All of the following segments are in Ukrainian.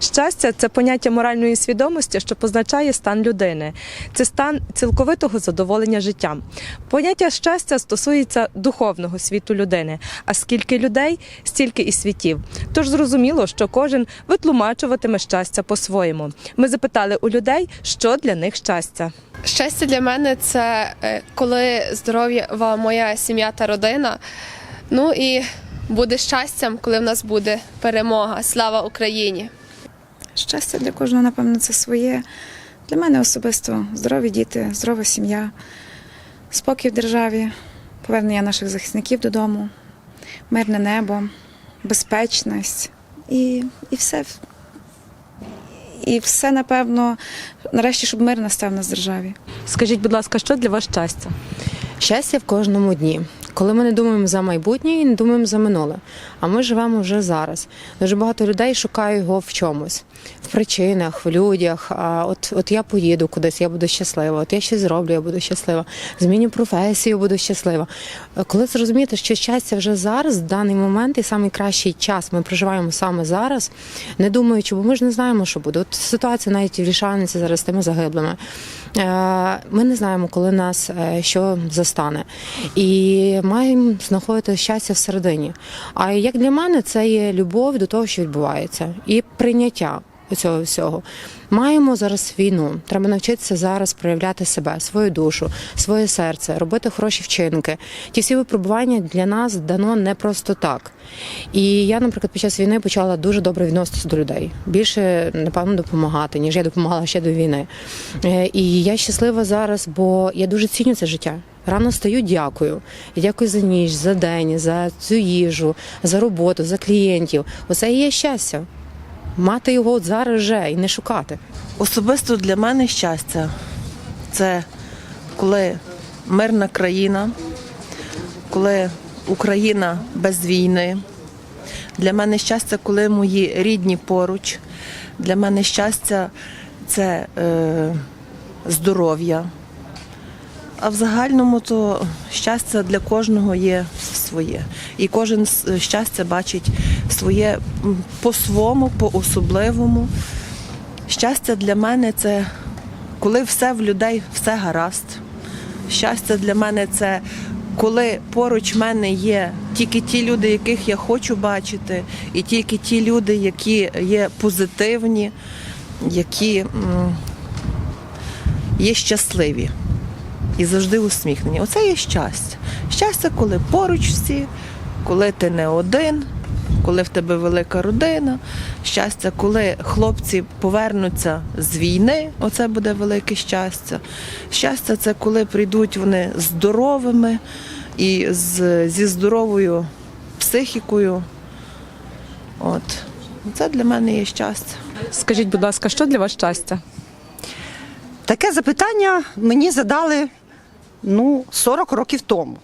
Щастя це поняття моральної свідомості, що позначає стан людини. Це стан цілковитого задоволення життям. Поняття щастя стосується духовного світу людини. А скільки людей, стільки і світів. Тож зрозуміло, що кожен витлумачуватиме щастя по-своєму. Ми запитали у людей, що для них щастя. Щастя для мене це е, коли здорова моя сім'я та родина. Ну і буде щастям, коли в нас буде перемога. Слава Україні! Щастя для кожного, напевно, це своє. Для мене особисто здорові діти, здорова сім'я, спокій в державі, повернення наших захисників додому, мирне небо, безпечність і, і все. І все, напевно, нарешті, щоб мир настав на державі. Скажіть, будь ласка, що для вас щастя? Щастя в кожному дні. Коли ми не думаємо за майбутнє і не думаємо за минуле, а ми живемо вже зараз. Дуже багато людей шукає його в чомусь, в причинах, в людях. А от, от я поїду кудись, я буду щаслива. От я щось зроблю, я буду щаслива. Зміню професію, буду щаслива. Е, Коли зрозумієте, що щастя вже зараз, в даний момент, і найкращий час ми проживаємо саме зараз, не думаючи, бо ми ж не знаємо, що буде. От ситуація навіть в Лішаниці зараз з тими загиблими. Е, Ми не знаємо, коли нас е, що застане. І маємо знаходити щастя всередині. А як для мене, це є любов до того, що відбувається, і прийняття цього всього. Маємо зараз війну. Треба навчитися зараз проявляти себе, свою душу, своє серце, робити хороші вчинки. Ті всі випробування для нас дано не просто так. І я, наприклад, під час війни почала дуже добре відноситися до людей. Більше, напевно, допомагати, ніж я допомагала ще до війни. Е, І я щаслива зараз, бо я дуже ціню це життя. Рано стаю, дякую. Дякую за ніч, за день, за цю їжу, за роботу, за клієнтів. Оце і є щастя. Мати його от зараз вже і не шукати. Особисто для мене щастя це коли мирна країна, коли Україна без війни. Для мене щастя, коли мої рідні поруч. Для мене щастя це е, здоров'я. А в загальному то щастя для кожного є своє. І кожен щастя бачить своє по-своєму, по-особливому. Щастя для мене це коли все в людей все гаразд. Щастя для мене це коли поруч мене є тільки ті люди, яких я хочу бачити, і тільки ті люди, які є позитивні, які є щасливі і завжди усміхнені. Оце є щастя. Щастя, коли поруч всі, коли ти не один, коли в тебе велика родина. Щастя, коли хлопці повернуться з війни, оце буде велике щастя. Щастя, це коли прийдуть вони здоровими і з, зі здоровою психікою. От. Це для мене є щастя. Скажіть, будь ласка, що для вас щастя? Таке запитання мені задали ну, 40 років тому.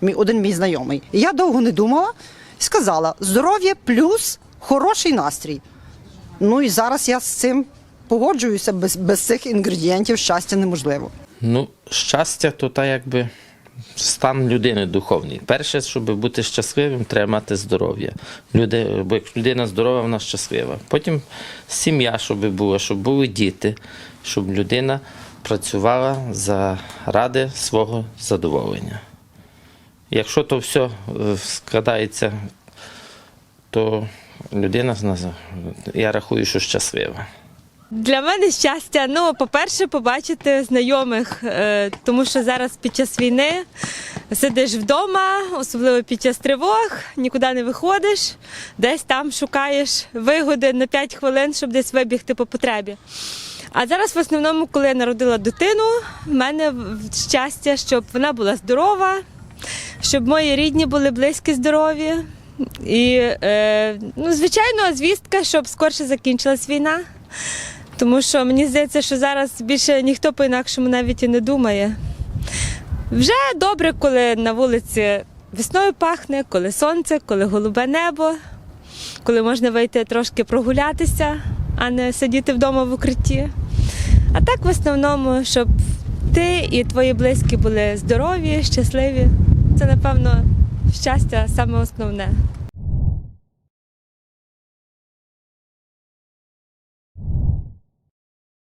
Мій один мій знайомий. І я довго не думала і сказала: здоров'я плюс хороший настрій. Ну і зараз я з цим погоджуюся, без, без цих інгредієнтів щастя неможливо. Ну, щастя то та якби стан людини духовний. Перше, щоб бути щасливим, треба мати здоров'я. Люди, бо як людина здорова, вона щаслива. Потім сім'я, щоб була, щоб були діти, щоб людина працювала заради свого задоволення. Якщо то все е, складається, то людина я рахую, що щаслива. Для мене щастя, ну, по-перше, побачити знайомих, е, тому що зараз під час війни сидиш вдома, особливо під час тривог, нікуди не виходиш, десь там шукаєш вигоди на 5 хвилин, щоб десь вибігти по потребі. А зараз в основному, коли я народила дитину, в мене щастя, щоб вона була здорова, щоб мої рідні були близькі, здорові. І, е, ну, звичайно, звістка, щоб скорше закінчилась війна. Тому що мені здається, що зараз більше ніхто по-інакшому навіть і не думає. Вже добре, коли на вулиці весною пахне, коли сонце, коли голубе небо, коли можна вийти трошки прогулятися, а не сидіти вдома в укритті. А так в основному, щоб ти і твої близькі були здорові, щасливі. Це, напевно, щастя саме основне.